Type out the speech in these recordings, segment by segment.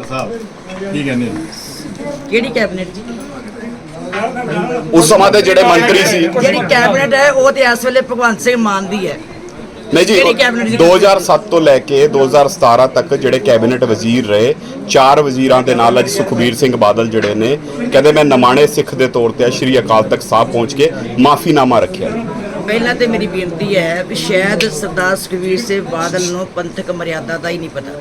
ਸਾਹਿਬ ਕੀ ਕਹਿੰਦੇ ਨੇ ਕਿਹੜੀ ਕੈਬਨਿਟ ਜੀ? ਉਸ ਸਮਾਂ ਦੇ ਜਿਹੜੇ ਮੰਤਰੀ ਸੀ। ਜਿਹੜੀ ਕੈਬਨਿਟ ਹੈ ਉਹ ਤੇ ਇਸ ਵੇਲੇ ਭਗਵੰਤ ਸਿੰਘ ਮਾਨ ਦੀ ਹੈ। ਨਹੀਂ ਜੀ ਕਿਹੜੀ ਕੈਬਨਿਟ ਦੀ 2007 ਤੋਂ ਲੈ ਕੇ 2017 ਤੱਕ ਜਿਹੜੇ ਕੈਬਨਿਟ ਵਜ਼ੀਰ ਰਹੇ ਚਾਰ ਵਜ਼ੀਰਾਂ ਦੇ ਨਾਲ ਅੱਜ ਸੁਖਬੀਰ ਸਿੰਘ ਬਾਦਲ ਜਿਹੜੇ ਨੇ ਕਹਿੰਦੇ ਮੈਂ ਨਮਾਣੇ ਸਿੱਖ ਦੇ ਤੌਰ ਤੇ ਸ਼੍ਰੀ ਅਕਾਲ ਤਖਤ ਸਾਹਿਬ ਪਹੁੰਚ ਕੇ ਮਾਫੀਨਾਮਾ ਰੱਖਿਆ ਪਹਿਲਾਂ ਤੇ ਮੇਰੀ ਬੇਨਤੀ ਹੈ ਵੀ ਸ਼ਾਇਦ ਸਰਦਾਰ ਸੁਖਬੀਰ ਸਿੰਘ ਬਾਦਲ ਨੂੰ ਪੰਥਕ ਮਰਿਆਦਾ ਦਾ ਹੀ ਨਹੀਂ ਪਤਾ।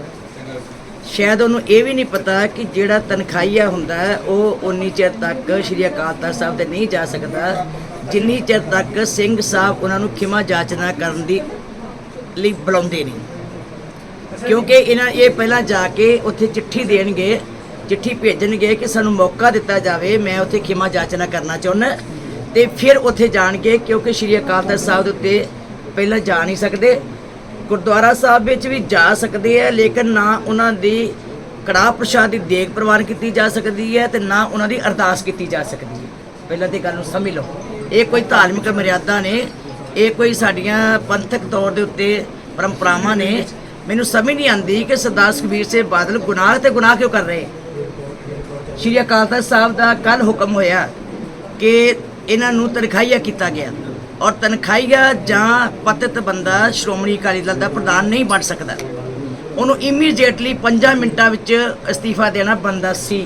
ਸ਼ਾਇਦ ਉਹਨੂੰ ਇਹ ਵੀ ਨਹੀਂ ਪਤਾ ਕਿ ਜਿਹੜਾ ਤਨਖਾਹੀਆ ਹੁੰਦਾ, ਉਹ ਉਨੀ ਚਿਰ ਤੱਕ ਸ਼੍ਰੀ ਅਕਾਲ ਤਖਤ ਸਾਹਿਬ ਤੇ ਨਹੀਂ ਜਾ ਸਕਦਾ। ਜਿੰਨੀ ਚਿਰ ਤੱਕ ਸਿੰਘ ਸਾਹਿਬ ਉਹਨਾਂ ਨੂੰ ਖਿਮਾ ਜਾਚਨਾ ਕਰਨ ਦੀ ਲਈ ਬੁਲਾਉਂਦੇ ਨਹੀਂ। ਕਿਉਂਕਿ ਇਹਨਾਂ ਇਹ ਪਹਿਲਾਂ ਜਾ ਕੇ ਉੱਥੇ ਚਿੱਠੀ ਦੇਣਗੇ, ਚਿੱਠੀ ਭੇਜਣਗੇ ਕਿ ਸਾਨੂੰ ਮੌਕਾ ਦਿੱਤਾ ਜਾਵੇ, ਮੈਂ ਉੱਥੇ ਖਿਮਾ ਜਾਚਨਾ ਕਰਨਾ ਚਾਹੁੰਦਾ। ਤੇ ਫਿਰ ਉੱਥੇ ਜਾਣਗੇ ਕਿਉਂਕਿ ਸ਼੍ਰੀ ਅਕਾਲ ਤਖਤ ਸਾਹਿਬ ਦੇ ਉੱਤੇ ਪਹਿਲਾਂ ਜਾ ਨਹੀਂ ਸਕਦੇ। ਗੁਰਦੁਆਰਾ ਸਾਹਿਬ ਵਿੱਚ ਵੀ ਜਾ ਸਕਦੇ ਆ ਲੇਕਿਨ ਨਾ ਉਹਨਾਂ ਦੀ ਕੜਾਹ ਪ੍ਰਸ਼ਾਦ ਦੀ ਦੇਗ ਪ੍ਰਵਾਨ ਕੀਤੀ ਜਾ ਸਕਦੀ ਹੈ ਤੇ ਨਾ ਉਹਨਾਂ ਦੀ ਅਰਦਾਸ ਕੀਤੀ ਜਾ ਸਕਦੀ ਹੈ। ਪਹਿਲਾਂ ਤੇ ਗੱਲ ਨੂੰ ਸਮਝ ਲਓ। ਇਹ ਕੋਈ ਧਾਰਮਿਕ ਮਰਿਆਦਾ ਨੇ, ਇਹ ਕੋਈ ਸਾਡੀਆਂ ਪੰਥਕ ਤੌਰ ਦੇ ਉੱਤੇ ਪਰੰਪਰਾਵਾਂ ਨੇ। ਮੈਨੂੰ ਸਮਝ ਨਹੀਂ ਆਉਂਦੀ ਕਿ ਸਰਦਾਰ ਸੁਖਬੀਰ ਸਿੰਘ ਬਾਦਲ ਗੁਨਾਹ ਤੇ ਗੁਨਾਹ ਕਿਉਂ ਕਰ ਰਹੇ? ਸ਼੍ਰੀ ਅਕਾਲ ਤਖਤ ਸਾਹਿਬ ਦਾ ਕੱਲ ਹੁਕਮ ਹੋਇਆ ਕਿ ਇਹਨਾਂ ਨੂੰ ਤਨਖਾਹੀਆ ਕੀਤਾ ਗਿਆ। ਔਰ ਤਨਖਾਹੀਆ ਜਾਂ ਪਤਿਤ ਬੰਦਾ ਸ਼੍ਰੋਮਣੀ ਅਕਾਲੀ ਦਲ ਦਾ ਪ੍ਰਧਾਨ ਨਹੀਂ ਬਣ ਸਕਦਾ। ਉਹਨੂੰ ਇਮੀਡੀਏਟਲੀ 5 ਮਿੰਟਾਂ ਵਿੱਚ ਅਸਤੀਫਾ ਦੇਣਾ ਬੰਦਾ ਸੀ।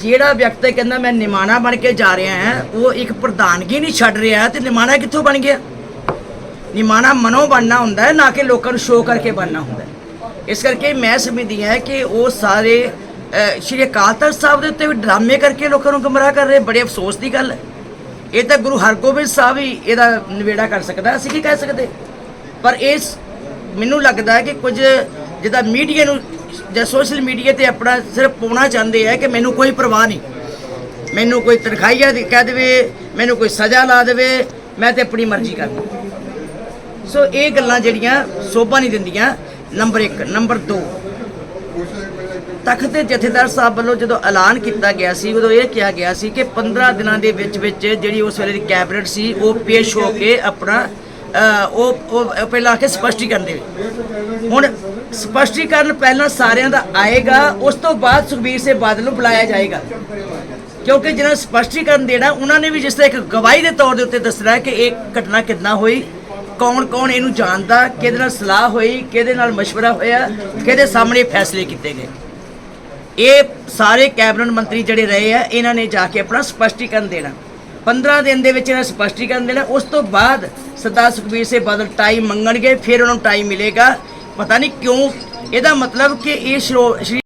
ਜਿਹੜਾ ਵਿਅਕਤੀ ਕਹਿੰਦਾ, ਮੈਂ ਨਿਮਾਣਾ ਬਣ ਕੇ ਜਾ ਰਿਹਾ ਹਾਂ, ਉਹ ਇੱਕ ਪ੍ਰਧਾਨਗੀ ਨਹੀਂ ਛੱਡ ਰਿਹਾ ਤੇ ਨਿਮਾਣਾ ਕਿੱਥੋਂ ਬਣ ਗਿਆ? ਨਿਮਾਣਾ ਮਨੋਂ ਬਣਨਾ ਹੁੰਦਾ ਹੈ, ਨਾ ਕਿ ਲੋਕਾਂ ਨੂੰ ਸ਼ੋਅ ਕਰਕੇ ਬਣਨਾ ਹੁੰਦਾ ਇਸ ਕਰਕੇ ਮੈਂ ਸਮਝਦੀ ਹਾਂ ਕਿ ਉਹ ਸਾਰੇ ਸ਼੍ਰੀ ਅਕਾਲ ਤਖਤ ਸਾਹਿਬ ਦੇ ਉੱਤੇ ਵੀ ਡਰਾਮੇ ਕਰਕੇ ਲੋਕਾਂ ਨੂੰ ਗੁੰਮਰਾਹ ਕਰ ਰਹੇ, ਬੜੇ ਅਫਸੋਸ ਦੀ ਗੱਲ ਹੈ। ਇਹ ਤਾਂ ਗੁਰੂ ਹਰਗੋਬਿੰਦ ਸਾਹਿਬ ਹੀ ਇਹਦਾ ਨਿਵੇੜਾ ਕਰ ਸਕਦਾ, ਅਸੀਂ ਕੀ ਕਹਿ ਸਕਦੇ? ਪਰ ਇਸ ਮੈਨੂੰ ਲੱਗਦਾ ਹੈ ਕਿ ਕੁਝ ਜਿੱਦਾਂ ਮੀਡੀਆ ਨੂੰ, ਜਾਂ ਸੋਸ਼ਲ ਮੀਡੀਆ ਤੇ ਆਪਣਾ ਸਿਰਫ ਪਾਉਣਾ ਚਾਹੁੰਦੇ ਆ ਕਿ ਮੈਨੂੰ ਕੋਈ ਪਰਵਾਹ ਨਹੀਂ। ਮੈਨੂੰ ਕੋਈ ਤਨਖਾਹੀਆ ਦੀ ਕਹਿ ਦੇਵੇ, ਮੈਨੂੰ ਕੋਈ ਸਜ਼ਾ ਲਾ ਦੇਵੇ, ਮੈਂ ਤੇ ਆਪਣੀ ਮਰਜ਼ੀ ਕਰਨੀ ਸੋ ਇਹ ਗੱਲਾਂ ਜਿਹੜੀਆਂ ਸੋਭਾ ਨਹੀਂ ਦਿੰਦੀਆਂ, ਨੰਬਰ 1 ਨੰਬਰ 2 ਤਖਤ ਦੇ ਜਥੇਦਾਰ ਸਾਹਿਬ ਵੱਲੋਂ ਜਦੋਂ ਐਲਾਨ ਕੀਤਾ ਗਿਆ ਸੀ, ਉਦੋਂ ਇਹ ਕਿਹਾ ਗਿਆ ਸੀ ਕਿ 15 ਦਿਨਾਂ ਦੇ ਵਿੱਚ ਵਿੱਚ ਜਿਹੜੀ ਉਸ ਵੇਲੇ ਦੀ ਕੈਬਨਿਟ ਸੀ, ਉਹ ਪੇਸ਼ ਹੋ ਕੇ ਆਪਣਾ ਉਹ ਉਹ ਪਹਿਲਾਂ ਆ ਸਪਸ਼ਟੀਕਰਨ ਦੇਵੇ। ਹੁਣ ਸਪਸ਼ਟੀਕਰਨ ਪਹਿਲਾਂ ਸਾਰਿਆਂ ਦਾ ਆਏਗਾ, ਉਸ ਤੋਂ ਬਾਅਦ ਸੁਖਬੀਰ ਸਿੰਘ ਬਾਦਲ ਨੂੰ ਬੁਲਾਇਆ ਜਾਏਗਾ। ਕਿਉਂਕਿ ਜਿਹਨਾਂ ਨੂੰ ਸਪਸ਼ਟੀਕਰਨ ਦੇਣਾ, ਉਹਨਾਂ ਨੇ ਵੀ ਜਿਸ ਤਰ੍ਹਾਂ ਇੱਕ ਗਵਾਹੀ ਦੇ ਤੌਰ ਦੇ ਉੱਤੇ ਦੱਸਣਾ ਹੈ ਕਿ ਇਹ ਘਟਨਾ ਕਿੱਦਾਂ ਹੋਈ ਕੌਣ ਕੌਣ ਇਹਨੂੰ ਜਾਣਦਾ ਕਿਹਦੇ ਨਾਲ ਸਲਾਹ ਹੋਈ ਕਿਹਦੇ ਨਾਲ مشورہ ਹੋਇਆ ਕਿਹਦੇ ਸਾਹਮਣੇ ਫੈਸਲੇ ਕੀਤੇ ਗਏ ਇਹ ਸਾਰੇ ਕੈਬਨਿਟ ਮੰਤਰੀ ਜਿਹੜੇ ਰਹੇ ਆ ਇਹਨਾਂ ਨੇ ਜਾ ਕੇ ਆਪਣਾ ਸਪਸ਼ਟੀਕਰਨ ਦੇਣਾ 15 ਦਿਨ ਦੇ ਵਿੱਚ ਇਹਨਾਂ ਨੇ ਸਪਸ਼ਟੀਕਰਨ ਦੇਣਾ ਉਸ ਤੋਂ ਬਾਅਦ ਸਰਦਾਰ ਸੁਖਬੀਰ ਸਿੰਘ ਬਾਦਲ ਟਾਈਮ ਮੰਗਣਗੇ ਫਿਰ ਉਹਨਾਂ ਨੂੰ ਟਾਈਮ ਮਿਲੇਗਾ ਪਤਾ ਨਹੀਂ ਕਿਉਂ ਇਹਦਾ ਮਤਲਬ ਕਿ ਇਹ ਸ਼੍ਰੋ- ਸ਼੍ਰੀ